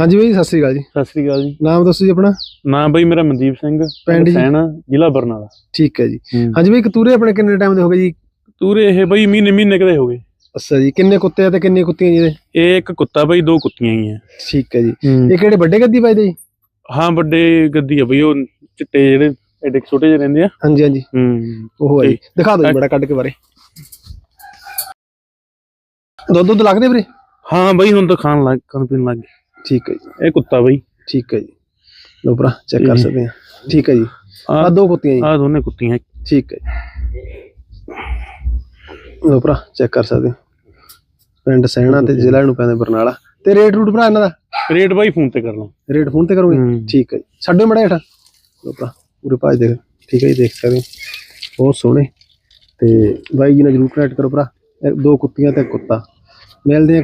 ਹਾਂਜੀ ਬਾਈ ਸਤਿ ਸ੍ਰੀ ਅਕਾਲ ਜੀ। ਸਤਿ ਸ੍ਰੀ ਅਕਾਲ ਜੀ। ਨਾਮ ਦੱਸੋ ਜੀ ਆਪਣਾ? ਨਾਮ ਬਈ ਮੇਰਾ ਮਨਦੀਪ ਸਿੰਘ ਪਿੰਡ? ਸੈਣਾ ਜ਼ਿਲ੍ਹਾ ਬਰਨਾਲਾ। ਠੀਕ ਹੈ ਜੀ। ਹਾਂਜੀ ਬਾਈ ਕਤੂਰੇ ਆਪਣੇ ਕਿੰਨੇ ਟਾਈਮ ਦੇ ਹੋ ਗਏ ਜੀ? ਤੂਰੇ ਇਹ ਬਈ ਮਹੀਨੇ ਮਹੀਨੇ ਕਦੇ ਹੋ ਗਏ। ਅੱਛਾ ਜੀ ਕਿੰਨੇ ਕੁੱਤੇ ਆ ਤੇ ਕਿੰਨੀਆਂ ਕੁੱਤੀਆਂ ਜੀ ਇਹ ਇੱਕ ਕੁੱਤਾ ਬਈ ਦੋ ਕੁੱਤੀਆਂ ਹੀ ਆ। ਠੀਕ ਹੈ ਜੀ। ਇਹ ਕਿਹੜੇ ਵੱਡੇ ਗੱਦੀ ਦੇ ਜੀ? ਹਾਂ ਵੱਡੇ ਗੱਦੀ ਆ ਬਈ ਉਹ ਚਿੱਟੇ ਜਿਹੜੇ ਐਡੇ ਛੋਟੇ ਜਿਹੇ ਰਹਿੰਦੇ ਆ। ਹਾਂਜੀ ਹਾਂਜੀ। ਹੂੰ। ਉਹ ਹੈ ਜੀ। ਦਿਖਾ ਦਿਓ ਜੀ ਬੜਾ ਕੱਢ ਕੇ ਬਾਰੇ। ਦੁੱਧ ਦੁੱਧ ਲੱਗਦੇ ਵੀਰੇ? ਹਾਂ ਬਈ ਹੁਣ ਤਾਂ ਖਾਣ ਲੱਗ ਖਾਣ ਪੀਣ ਲੱਗ ਗਏ। ਠੀਕ ਹੈ ਜੀ। ਇਹ ਕੁੱਤਾ ਬਈ। ਠੀਕ ਹੈ ਜੀ। ਲੋ ਭਰਾ ਚੈੱਕ ਕਰ। ਸਕਦੇ ਆ ਠੀਕ ਹੈ ਜੀ। ਆ ਦੋ ਕੁੱਤੀਆਂ ਜੀ। ਆ ਦੋਨੇ ਕੁੱਤੀਆਂ ਠੀਕ ਹੈ। ਲੋ ਭਰਾ ਚੈੱਕ ਕਰ ਸਕਦੇ। ਪਿੰਡ ਸੈਣਾ ਤੇ ਜ਼ਿਲ੍ਹਾ ਨੂੰ ਪੈਂਦਾ ਬਰਨਾਲਾ। ਤੇ ਰੇਟ ਰੂਟ ਭਰਾ ਇਹਨਾਂ ਦਾ? ਰੇਟ ਬਾਈ ਫੋਨ ਤੇ ਕਰ ਲਾਂ। ਰੇਟ ਫੋਨ ਤੇ ਕਰੋਗੇ। ਠੀਕ ਹੈ ਜੀ। ਛੱਡੋ ਮੜਾ ਹੇਠਾਂ। ਲੋ ਭਰਾ ਪੂਰੇ ਭਾਜ ਦੇ ਠੀਕ ਹੈ ਜੀ ਦੇਖ ਸਕਦੇ। ਬਹੁਤ ਸੋਹਣੇ। ਤੇ ਬਾਈ ਜੀ ਨਾਲ ਜਰੂਰ ਕਨੈਕਟ ਕਰੋ ਭਰਾ। ਦੋ ਕੁੱਤੀਆਂ ਤੇ ਕੁੱਤਾ। ਮਿਲਦੇ ਆ